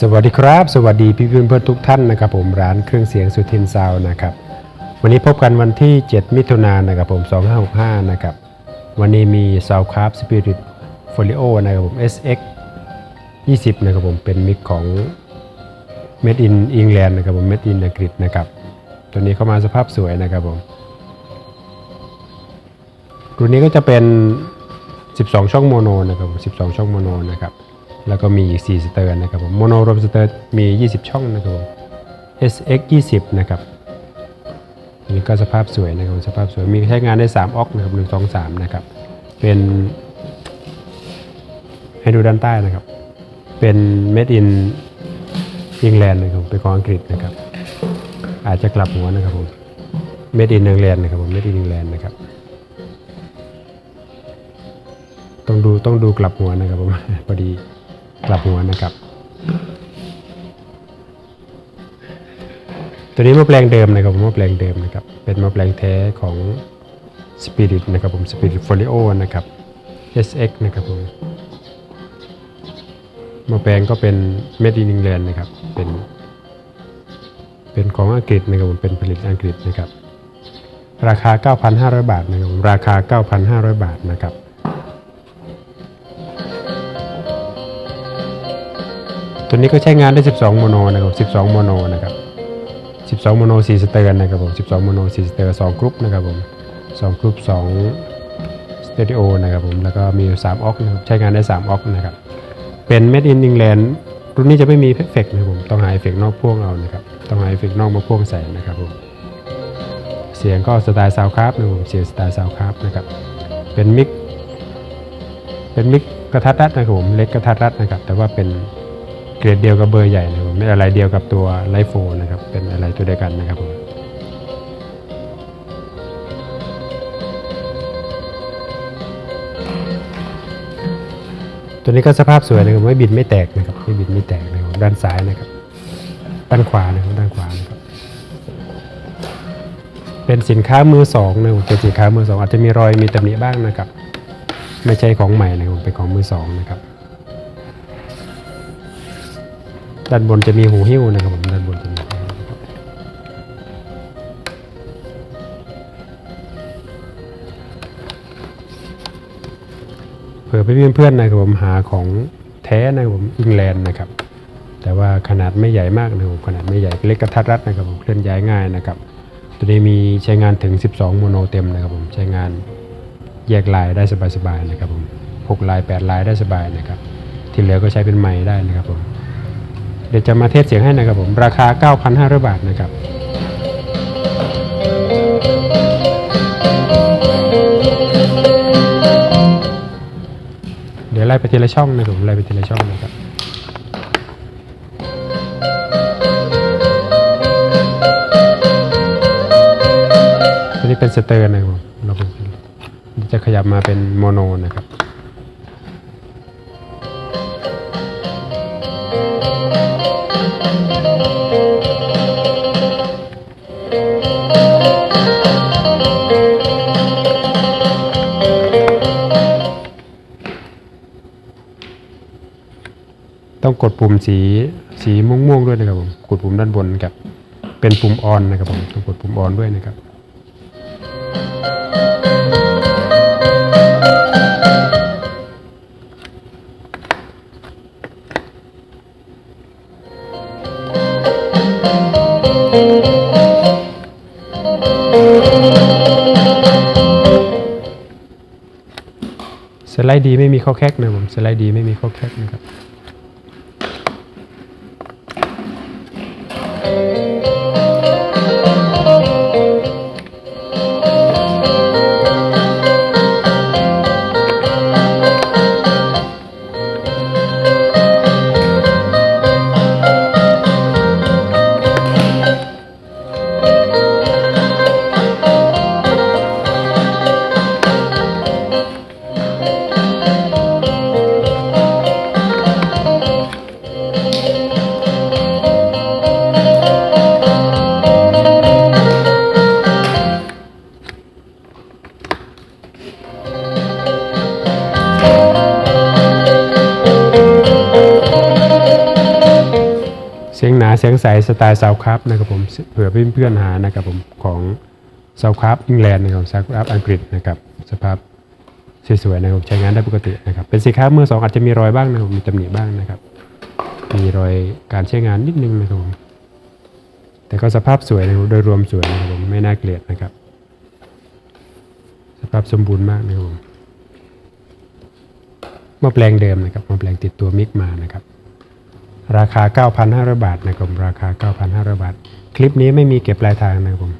สวัสดีครับ สวัสดีพี่เพื่อนเพื่อนทุกท่านนะครับผมร้านเครื่องเสียงสุทินซาวนะครับวันนี้พบกันวันที่ 7 มิถุนายนนะครับผม 2565 นะครับวันนี้มี s o u n d c r a f t Spirit Folio นะครับผม SX 20 นะครับผมเป็นมิกของ Made in England นะครับผม Made in อังกฤษนะครับตัวนี้เข้ามาสภาพสวยนะครับผมรุ่นนี้ก็จะเป็น 12 ช่องโมโนนะครับผม 12 ช่องโมโนนะครับ แล้วก็มีอีก 4 สเตอร์นะครับผมโมโนรวมสเตอร์มี 20 ช่องนะครับผม SX 20นะครับอันนี้ก็สภาพสวยนะครับสภาพสวยมีใช้งานได้ 3ออกนะครับ1 2 3นะครับ เป็นให้ดูด้านใต้นะครับ เป็น made in England นะครับผมเป็นของอังกฤษนะครับ อาจจะกลับหัวนะครับผม made in England นะครับผม made in England นะครับต้องดูต้องดูกลับหัวนะครับผมพอดี กลับหัวนะครับ ตัวนี้มาแปลงเดิมนะครับผมมาแปลงเดิมนะครับ เป็นมาแปลงแท้ของ Spirit นะครับผม Spirit Folio นะครับ SX นะครับผมมาแปลงก็เป็น Made in England นะครับ เป็น เป็นของอังกฤษนะครับผมเป็นผลิตอังกฤษนะครับ ราคา 9,500 บาทนะครับผมราคา 9,500 บาทนะครับ ตัวนี้ก็ใช้งานได้ 12 โมโนนะครับ 12 โมโนนะครับ 12 โมโน4สเตอร์นะครับผม 12 โมโน4สเตอร์2กรุ๊ปนะครับผม2กรุ๊ป2สเตอริโอนะครับผม แล้วก็มี3ออกนะครับ ใช้งานได้ 3ออกนะครับ เป็น Made in England รุ่นนี้จะไม่มีเอฟเฟกต์นะครับผม ต้องหาเอฟเฟกต์นอกพ่วงเอานะครับ ต้องหาเอฟเฟกต์นอกมาพ่วงใส่นะครับผม เสียงก็สไตล์ซาวคราฟนะครับผม เสียงสไตล์ซาวคราฟนะครับ เป็นมิก เป็นมิกกระทัดรัดนะครับผม เล็กกระทัดรัดนะครับ แต่ว่าเป็น เกรดเดียวกับเบอร์ใหญ่นะครับไม่อะไรเดียวกับตัวไลฟ์โฟนะครับ เป็นอะไรตัวเดียวกันนะครับผมตัวนี้ก็สภาพสวยนะครับไม่บิดไม่แตกนะครับไม่บิดไม่แตกนะครับด้านซ้ายนะครับ ด้านขวานะครับด้านขวานะครับ เป็นสินค้ามือสองนะครับเป็นสินค้ามือสองอาจจะมีรอยมีตำหนิบ้างนะครับ ไม่ใช่ของใหม่นะครับเป็นของมือสองนะครับ ด้านบนจะมีหูหิ้วนะครับผมด้านบนจะมีเผื่อเพื่อนๆนะครับผมหาของแท้นะครับผมอิงแลนด์นะครับ แต่ว่าขนาดไม่ใหญ่มากนะครับผมขนาดไม่ใหญ่เล็กกระทัดรัดนะครับผมเคลื่อนย้ายง่ายนะครับ ตัวนี้มีใช้งานถึง 12 โมโนเต็มนะครับผมใช้งานแยกลายได้สบายๆนะครับผม6ลาย 8 ลายได้สบายนะครับ ที่เหลือก็ใช้เป็นไม้ได้นะครับผม เดี๋ยวจะมาเทสเสียงให้นะครับผมราคา 9,500 บาทนะครับเดี๋ยวไล่ไปทีละช่องนะครับผมไล่ไปทีละช่องนะครับตัวนี้เป็นสเตอร์นะครับผมเราจะขยับมาเป็นโมโนนะครับ ต้องกดปุ่มสีสีม่วงๆด้วยนะครับผมกดปุ่มด้านบนกับเป็นปุ่มออนนะครับผมต้องกดปุ่มออนด้วยนะครับสไลด์ดีไม่มีข้อแคกนะครับผมสไลด์ดีไม่มีข้อแคกนะครับ เสียงหนาเสียงใสสไตล์ซาวครับนะครับผมเผื่อเพื่อนๆหานะครับผมของซาวครับอังกฤษนะครับซาวครับอังกฤษนะครับสภาพสวยๆนะครับใช้งานได้ปกตินะครับเป็นสินค้ามือสองอาจจะมีรอยบ้างนะครับมีตำหนิบ้างนะครับ มีรอยการใช้งานนิดนึงนะครับแต่ก็สภาพสวยนะครับโดยรวมสวยนะครับผมไม่น่าเกลียดนะครับ สภาพสมบูรณ์มากนะครับผมหม้อแปลงเดิมนะครับหม้อแปลงติดตัวมิกมานะครับ ราคา 9,500 บาทนะครับราคา 9,500 บาท คลิปนี้ไม่มีเก็บปลายทางนะครับผม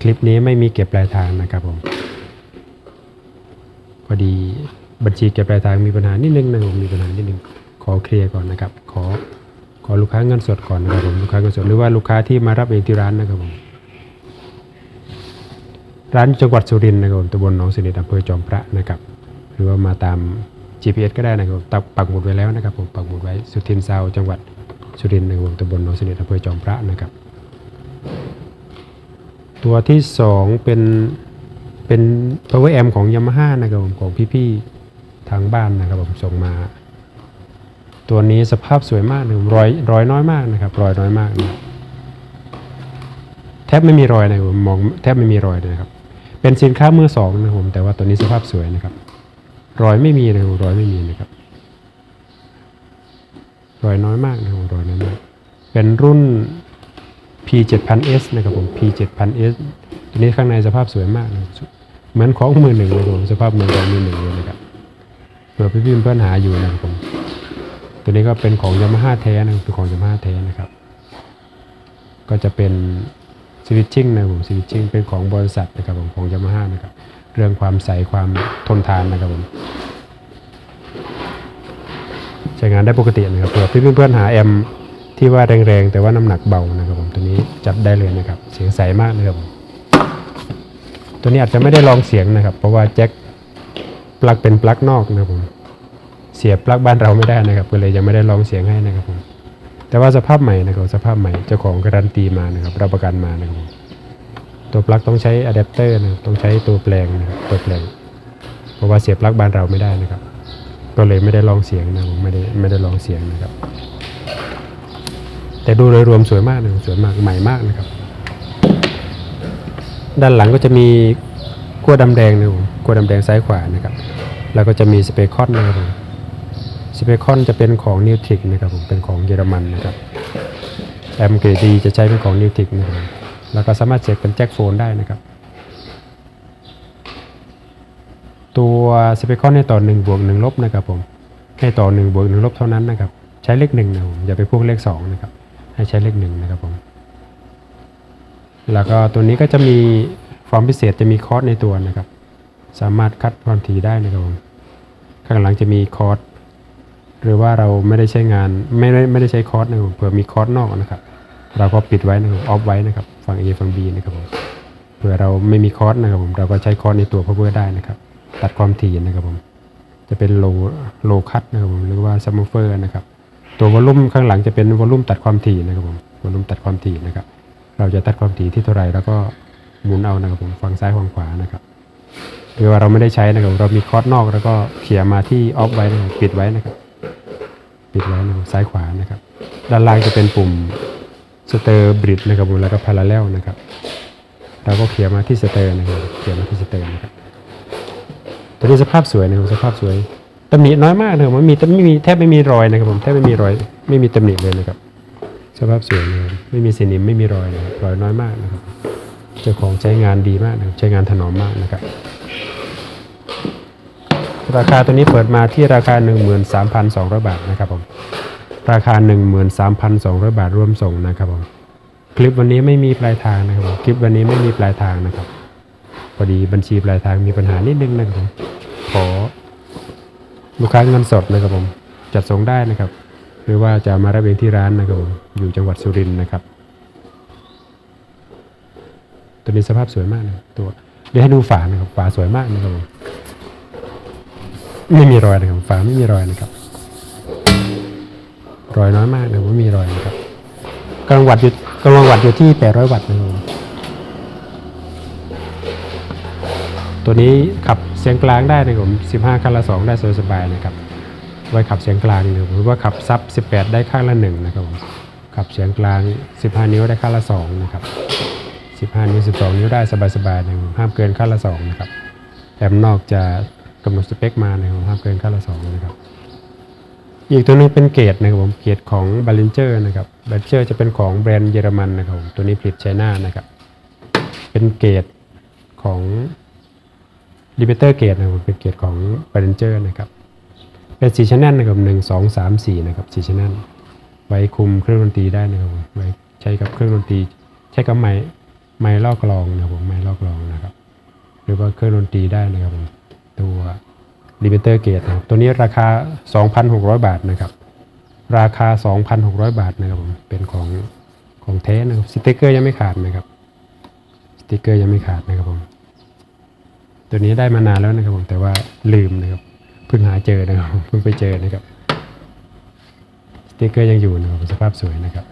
คลิปนี้ไม่มีเก็บปลายทางนะครับผมพอดีบัญชีเก็บปลายทางมีปัญหานิดนึงนะครับผมมีปัญหานิดนึงขอเคลียร์ก่อนนะครับ ขอขอลูกค้าเงินสดก่อนนะครับผมลูกค้าเงินสดหรือว่าลูกค้าที่มารับเองที่ร้านนะครับผม ร้านจังหวัดสุรินทร์นะครับผมตำบลหนองสนิทอำเภอจอมพระนะครับ หรือว่ามาตาม GPS ก็ได้นะครับตักปักหมุดไว้แล้วนะครับ ผมปักหมุดไว้สุทินซาวจังหวัดสุรินทร์นะครับตำบลหนองสนิทอำเภอจอมพระนะครับ ตัวที่สองเป็นเป็น power amp ของ Yamaha นะครับผมของพี่ๆทางบ้านนะครับผมส่งมาตัวนี้สภาพสวยมากนะครับรอยรอยน้อยมากนะครับ รอยน้อยมากนะแทบไม่มีรอยนะครับผมมองแทบไม่มีรอยเลยครับ เป็นสินค้ามือสองนะครับผมแต่ว่าตัวนี้สภาพสวยนะครับ รอยไม่มีนะครับรอยไม่มีนะครับ รอยน้อยมากนะครับรอยน้อยมาก เป็นรุ่น P 7 0 0 0 S นะครับผม P 7 0 0 0 S ตัวนี้ข้างในสภาพสวยมากนะเหมือนของมือหนึ่งเลยครับผมสภาพเหมือนของมือหนึ่งเลยนะครับเผื่อพี่ๆเพื่อนหาอยู่นะครับผมตัวนี้ก็เป็นของยามาฮ่าแท้นะเป็นของยามาฮ่าแท้นะครับ ก็จะเป็น สวิตชิ่งนะครับผมสวิตชิ่งเป็นของบริษัทนะครับผมของยามาฮ่านะครับเรื่องความใสความทนทานนะครับผมใช้งานได้ปกตินะครับเผื่อพี่เพื่อนๆหาแอมที่ว่าแรงๆ แต่ว่าน้ำหนักเบานะครับผมตัวนี้จัดได้เลยนะครับเสียงใสมากนะครับผมตัวนี้อาจจะไม่ได้ลองเสียงนะครับ เพราะว่าแจ็คปลั๊กเป็นปลั๊กนอกนะครับผมเสียบปลั๊กบ้านเราไม่ได้นะครับก็เลยยังไม่ได้ลองเสียงให้นะครับผม แต่ว่าสภาพใหม่นะครับสภาพใหม่เจ้าของการันตีมานะครับรับประกันมานะครับตัวปลั๊กต้องใช้อะแดปเตอร์นะครับต้องใช้ตัวแปลงนะครับตัวแปลง เพราะว่าเสียบปลั๊กบ้านเราไม่ได้นะครับ ก็เลยไม่ได้ลองเสียงนะผมไม่ได้ไม่ได้ลองเสียงนะครับ แต่ดูโดยรวมสวยมากนะสวยมากใหม่มากนะครับ ด้านหลังก็จะมีขั้วดำแดงนะครับผมขั้วดำแดงซ้ายขวานะครับ แล้วก็จะมีสเปคอนนะครับ เปคอนจะเป็นของนิวทริกนะครับผมเป็นของเยอรมันนะครับแอมเกรดีจะใช้เป็นของนิวทริกนะครับแล้วก็สามารถเช็คเป็นแจ็คโฟนได้นะครับ ตัวสเปคอนให้ต่อ1บวก1ลบนะครับผมให้ต่อ1บวก1ลบเท่านั้นนะครับ ใช้เลขหนึ่งนะครับผมอย่าไปพ่วงเลขสองนะครับให้ใช้เลขหนึ่งนะครับผมแล้วก็ตัวนี้ก็จะมีความพิเศษจะมีคอร์สในตัวนะครับ สามารถคัดความถี่ได้นะครับผมข้างหลังจะมีคอร์ส หรือว่าเราไม่ได้ใช้งานไม่ได้ไม่ได้ใช้คอร์สนะครับเผื่อมีคอร์สนอกนะครับ เราก็ปิดไว้นะครับออฟไว้นะครับฝั่ง A ฝั่ง B นะครับผมเผื่อเราไม่มีคอร์สนะครับผมเราก็ใช้คอร์สในตัว power ได้นะครับ ตัดความถี่นะครับผมจะเป็นโลโลคัตนะครับผมหรือว่าซัมเฟอร์นะครับตัววอลลุ่มข้างหลังจะเป็นวอลลุ่มตัดความถี่นะครับผมวอลลุ่มตัดความถี่นะครับ เราจะตัดความถี่ที่เท่าไหร่แล้วก็หมุนเอานะครับผมฝั่งซ้ายฝั่งขวานะครับหรือว่าเราไม่ได้ใช้นะครับเรามีคอร์สนอกแล้วก็เขี่ยมาที่ออฟไว้นะครับปิดไว้นะครับ ปิดไว้นะครับซ้ายขวานะครับ ด้านล่างจะเป็นปุ่มสเตอร์บริดนะครับผมแล้วก็พาราเลลนะครับ เราก็เขี่ยมาที่สเตอร์นะครับเขี่ยมาที่สเตอร์นะครับตัวนี้สภาพสวยนะครับสภาพสวยตำหนิน้อยมากนะครับมันมีไม่มีแทบไม่มีรอยนะครับผมแทบไม่มีรอย ไม่มีตำหนิเลยนะครับ สภาพสวยนะครับไม่มีสนิมไม่มีรอยนะครับรอยน้อยมากนะครับเจ้าของใช้งานดีมากนะครับใช้งานถนอมมากนะครับ ราคาตัวนี้เปิดมาที่ราคา 13,200 บาทนะครับผมราคา 13,200 บาทรวมส่งนะครับผมคลิปวันนี้ไม่มีปลายทางนะครับผมคลิปวันนี้ไม่มีปลายทางนะครับพอดีบัญชีปลายทางมีปัญหานิดนึงนะครับผมขอลูกค้าเงินสดนะครับผมจัดส่งได้นะครับ หรือว่าจะมารับเองที่ร้านนะครับผมอยู่จังหวัดสุรินทร์นะครับ ตัวนี้สภาพสวยมากนะตัวเดี๋ยวให้ดูฝานะครับฝาสวยมากนะครับผม ไม่มีรอยนะครับฝาไม่มีรอยนะครับ รอยน้อยมากนะครับไม่มีรอยนะครับกำลังวัดอยู่กำลังวัดอยู่ที่800วัตต์นะครับตัวนี้ขับเสียงกลางได้นะครับผม15คันละ2ได้สบายๆนะครับไว้ขับเสียงกลางนะครับหรือว่าขับซับ18ได้ข้างละหนึ่งนะครับผมขับเสียงกลาง15นิ้วได้ค่าละ2นะครับ15นิ้ว12นิ้วได้สบายๆนะครับห้ามเกินค่าละ2นะครับแอมนอกจะกำหนดสเปคมาในะครับห้ามเกินค่าละ2นะครับ อีกตัวนึงเป็นเกรดนะครับผมเกรดของ b a l l i n g e r นะครับ b a l l i n g e r จะเป็นของแบรนด์เยอรมันนะครับผมตัวนี้ผลิตไชน่านะครับ เป็นเกรดของ l i m i t e r เกรดนะครับผมเป็นเกรดของ b a l l i n g e r นะครับ เป็นสีชแนลนะครับหนึ่งสองสามสี่นะครับสีชแนลไว้คุมเครื่องดนตรีได้นะครับผมไว้ใช้กับเครื่องดนตรี ใช้กับไม้ไม้ลอกกลองนะครับผมไม้ลอกกลองนะครับ หรือว่าเครื่องดนตรีได้นะครับผม ตัวลิมิเตอร์เกตนะครับ ตัวนี้ราคา 2,600 บาทนะครับ ราคา 2,600 บาทนะครับผมเป็นของของแท้นะครับสติกเกอร์ยังไม่ขาดนะครับสติกเกอร์ยังไม่ขาดนะครับผมตัวนี้ได้มานานแล้วนะครับผมแต่ว่าลืมนะครับเพิ่งหาเจอนะครับเพิ่งไปเจอนะครับสติกเกอร์ยังอยู่นะครับสภาพสวยนะครับ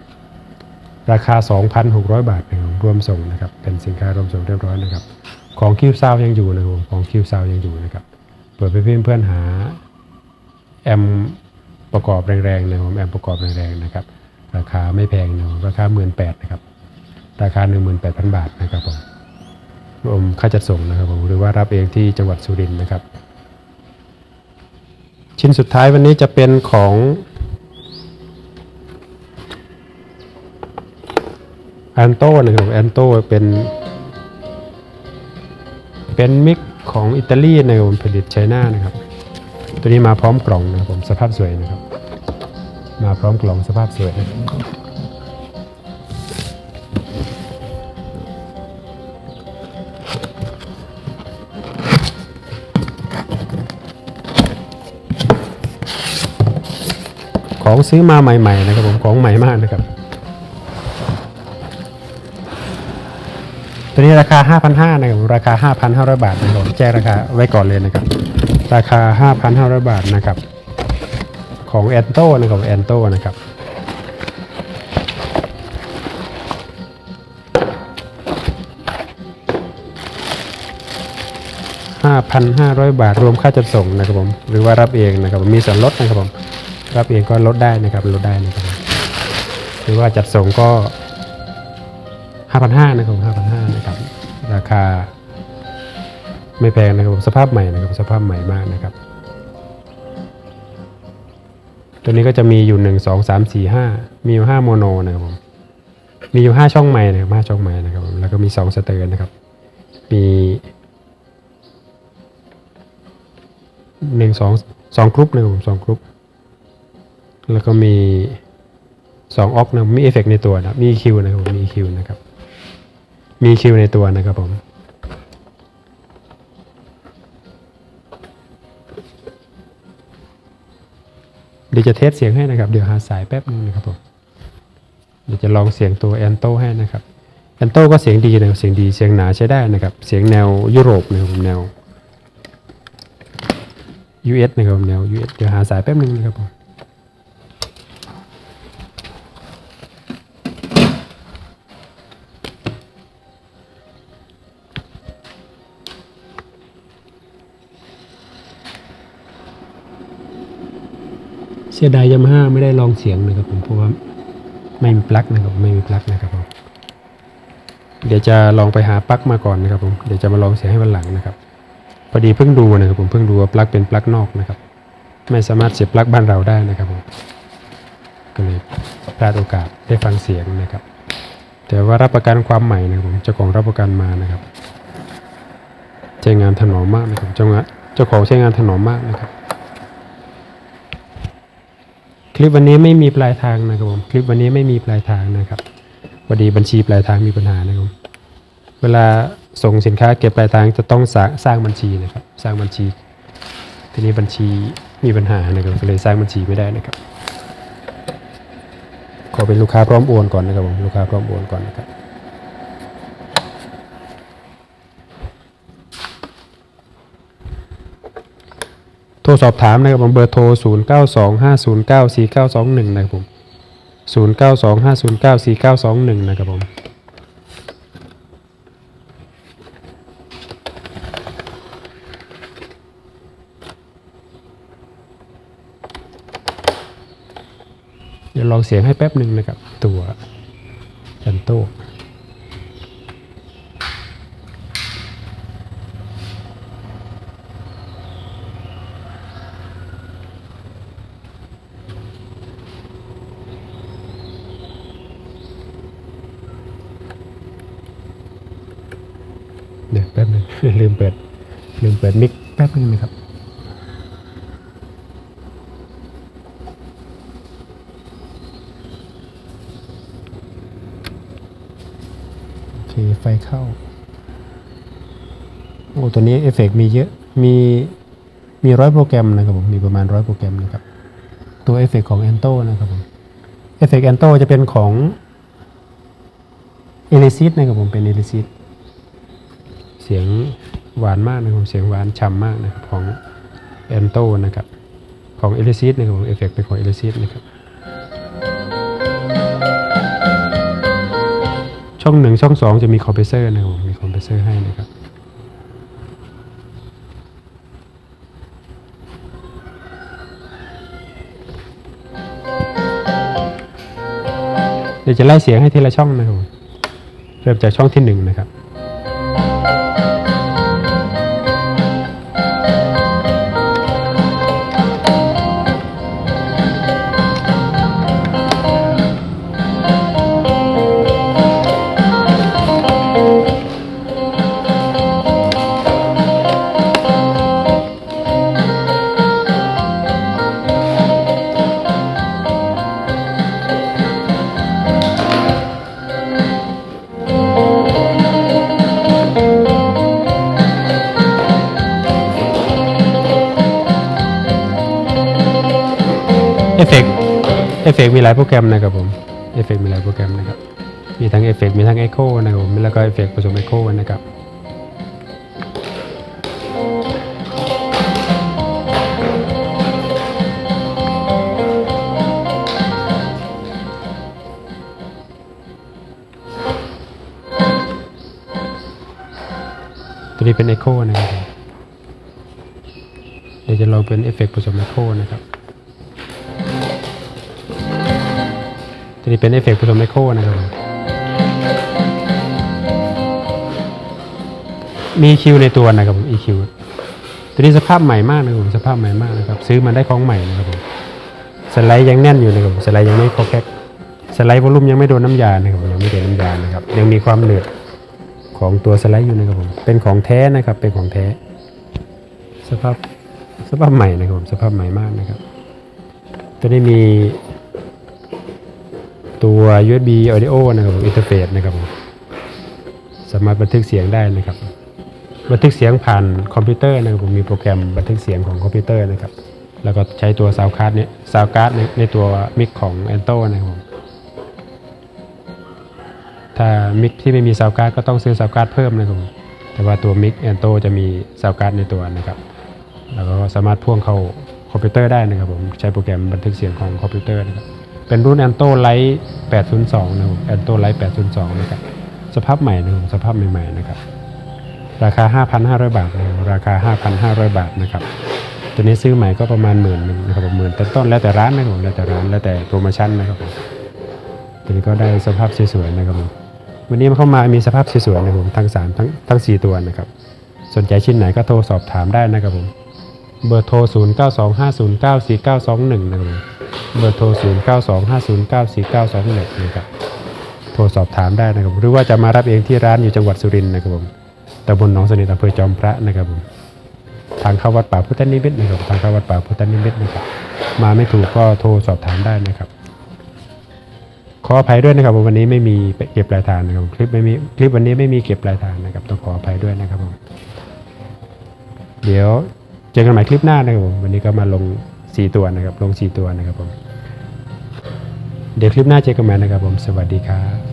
ราคา 2,600 บาทนะครับรวมส่งนะครับ เป็นสินค้ารวมส่งเรียบร้อยนะครับ ของคิวซาวยังอยู่นะครับผมของคิวซาวยังอยู่นะครับ เปิดไปเพื่อนเพื่อนๆหาแอมประกอบแรงๆนะครับแอมประกอบแรงๆนะครับ ราคาไม่แพงนะครับราคา1 8ื่นแปดนะครับ ราคา18,000บาทนะครับผมรวมค่าจัดส่งนะครับผมหรือว่ารับเองที่จังหวัดสุรินทร์นะครับ ชิ้นสุดท้ายวันนี้จะเป็นของแอนโต้นะครับแอนโต้เป็น เป็นมิกของอิตาลีนะครับผมผลิตไชน่านะครับ ตัวนี้มาพร้อมกล่องนะครับผมสภาพสวยนะครับ มาพร้อมกล่องสภาพสวยนะของซื้อมาใหม่ ๆ นะครับผมของใหม่มากนะครับ ตัวนี้ราคา 5,500นะครับราคา 5,500 บาทนะครับผมแจ้งราคาไว้ก่อนเลยนะครับ ราคา 5,500 บาทนะครับ ของแอนโตนะครับแอนโตนะครับ5,500 บาทรวมค่าจัดส่งนะครับผมหรือว่ารับเองนะครับผมมีส่วนลดนะครับผมรับเองก็ลดได้นะครับลดได้นะครับหรือว่าจัดส่งก็ 5,500นะครับ5,500นะค ราคา ไม่แพงนะครับสภาพใหม่นะครับสภาพใหม่มากนะครับ ตัวนี้ก็จะมีอยู่1 2 3 4 5มีอยู่5โมโนนะครับผมมีอยู่5ช่องไม้นะครับ5ช่องไม้นะครับแล้วก็มี2สเตอร์นะครับ มีหนึ่งสองสองกรุ๊ปนะครับผมสองกรุ๊ปแล้วก็มีสองออกนะมีเอฟเฟกในตัวนะมีคิวนะครับมีคิวนะครับ มีคิวในตัวนะครับผมเดี๋ยวจะเทสเสียงให้นะครับ เดี๋ยวหาสายแป๊บนึงนะครับผมเดี๋ยวจะลองเสียงตัวแอนโตให้นะครับแอนโตก็เสียงดีนะครับเสียงดีเสียงหนาใช้ได้นะครับ เสียงแนวยุโรปนะครับผมแนว US นะครับผมแนว US เดี๋ยวหาสายแป๊บนึงนะครับผม เสียดายยามาฮ่าไม่ได้ลองเสียงนะครับผมเพราะว่าไม่มีปลั๊กนะครับไม่มีปลั๊กนะครับผมเดี๋ยวจะลองไปหาปลั๊กมาก่อนนะครับผมเดี๋ยวจะมาลองเสียงให้วันหลังนะครับพอดีเพิ่งดูนะครับผมเพิ่งดูว่าปลั๊กเป็นปลั๊กนอกนะครับ ไม่สามารถเสียบปลั๊กบ้านเราได้นะครับผมก็เลยพลาดโอกาสได้ฟังเสียงนะครับ แต่ว่ารับประกันความใหม่นะครับผมเจ้าของรับประกันมานะครับใช้งานถนอมมากนะครับเจ้างานเจ้าของใช้งานถนอมมากนะครับ คลิปวันนี้ไม่มีปลายทางนะครับผมคลิปวันนี้ไม่มีปลายทางนะครับพอดีบัญชีปลายทางมีปัญหานะครับเวลาส่งสินค้าเก็บปลายทางจะต้องสร้างสร้างบัญชีนะครับ สร้างบัญชี ทีนี้บัญชีมีปัญหานะครับก็เลยสร้างบัญชีไม่ได้นะครับขอเป็นลูกค้าพร้อมโอนก่อนนะครับผมลูกค้าพร้อมโอนก่อนนะครับ โทรสอบถามนะครับผมเบอร์โทร 0 9 2 5 0 9 4 9 2 1 นะครับผม 0 9 2 5 0 9 4 9 2 1 นะครับผมเดี๋ยวรองเสียงให้แป๊บหนึ่งนะครับ ตัวแอนโต้ เดี๋ยวแป๊บหนึงลืมเปิด ลืมเปิดมิกแป๊บหนึงนะครับโอเคไฟเข้า โอ้ตัวนี้เอฟเฟกต์มีเยอะ มีมีร้อยโปรแกรมนะครับผม มีประมาณร้อยโปรแกรมนะครับ ตัวเอฟเฟกต์ของ a n t o นะครับผมเอฟเฟกต์ a n t o จะเป็นของ e l y s i s นะครับผมเป็น e l y s i s เสียงหวานมากนะครับเสียงหวานฉ่ำมากนะครับของแอนโตนะครับของเอลิซิสนะครับเอฟเฟกต์เป็นของเอลิซิสนะครับช่องหนึ่งช่องสองจะมีคอมเพรสเซอร์นะครับผมมีคอมเพรสเซอร์ให้นะครับเดี๋ยวจะไล่เสียงให้ทีละช่องนะครับเริ่มจากช่องที่หนึ่งนะครับ ฟเฟกมีหลายโปรแกรมนะครับผมเอฟเฟกต์มีหลายโปรแกรมนะครับ มีทั้งเอฟเฟกต์มีทั้งเอ h o นะครับผมแล้วก็เอฟเฟกต์ผสมเอ h o นะครับตัวนี้เป็นเอ h o นะครับ เดี๋ยวจะลองเป็นเอฟเฟกต์ผสมเอ h o นะครับ ตัวนี้เป็นเอฟเฟกต์ผสมไมโครนะครับผมมี EQ ในตัวนะครับผม EQ ตัวนี้สภาพใหม่มากนะครับผมสภาพใหม่มากนะครับ ซื้อมาได้ของใหม่นะครับผมสไลด์ยังแน่นอยู่นะครับผมสไลด์ยังไม่คอแคกสไลด์วอลุ่มยังไม่โดนน้ำยานะครับผมยังไม่โดนน้ำยานะครับ ยังมีความเหนืดของตัวสไลด์อยู่นะครับผมเป็นของแท้นะครับเป็นของแท้ สภาพสภาพใหม่นะครับผมสภาพใหม่มากนะครับ ตัวนี้มี ตัว USB audio นะครับผมอินเทอร์เฟซนะครับผมสามารถบันทึกเสียงได้นะครับ บันทึกเสียงผ่านคอมพิวเตอร์นะครับผมมีโปรแกรมบันทึกเสียงของคอมพิวเตอร์นะครับ แล้วก็ใช้ตัวซาวคาร์ดเนี่ยซาวการ์ดในในตัวมิกของ a n t o นะครับผมถ้ามิกที่ไม่มีซาวการ์ดก็ต้องซื้อซาวการ์ดเพิ่มนะครับผมแต่ว่าตัวมิก a n t o จะมีซาวการ์ดในตัวนะครับแล้วก็สามารถพ่วงเข้าคอมพิวเตอร์ได้นะครับผมใช้โปรแกรมบันทึกเสียงของคอมพิวเตอร์นะครับ เป็นรุ่น a n t o Lite 802นะครับ a n t o Lite 802 นะครับ สภาพใหม่นะครับสภาพใหม่ๆนะครับ ราคา 5,500 บาทนะครับราคา 5,500 บาทนะครับตัวนี้ซื้อใหม่ก็ประมาณหมื่นหนึ่งนะครับผมหมื่นต้นๆแล้วแต่ร้านนะครับผมแล้วแต่ร้านแล้วแต่โปรโมชั่นนะครับผมตัวนี้ก็ได้สภาพสวยๆนะครับผมวันนี้มันเข้ามามีสภาพสวยๆนะครับผมทั้งสามทั้งทั้งสี่ตัวนะครับ สนใจชิ้นไหนก็โทรสอบถามได้นะครับผม เบอร์โทร 0 9 2 5 0 9 4 9 2 1 นะครับเบอร์โทร 0 9 2 5 0 9 4 9 2 1 นะครับโทรสอบถามได้นะครับ หรือว่าจะมารับเองที่ร้านอยู่จังหวัดสุรินทร์นะครับผมตำบลหนองสนิทอำเภอจอมพระนะครับผมทางเข้าวัดป่าพุทธนิมิตนะครับทางเข้าวัดป่าพุทธนิมิตนะครับ มาไม่ถูกก็โทรสอบถามได้นะครับ ขออภัยด้วยนะครับวันนี้ไม่มีเก็บปลายทางนะครับคลิปไม่มีคลิปวันนี้ไม่มีเก็บปลายทางนะครับ ต้องขออภัยด้วยนะครับผมเดี๋ยว จอกันใหม่คลิปหน้านะครับผมวันนี้ก็มาลง 4 ตัวนะครับ ลง 4 ตัวนะครับผม เดี๋ยวคลิปหน้าเจอกันใหม่นะครับผม สวัสดีครับ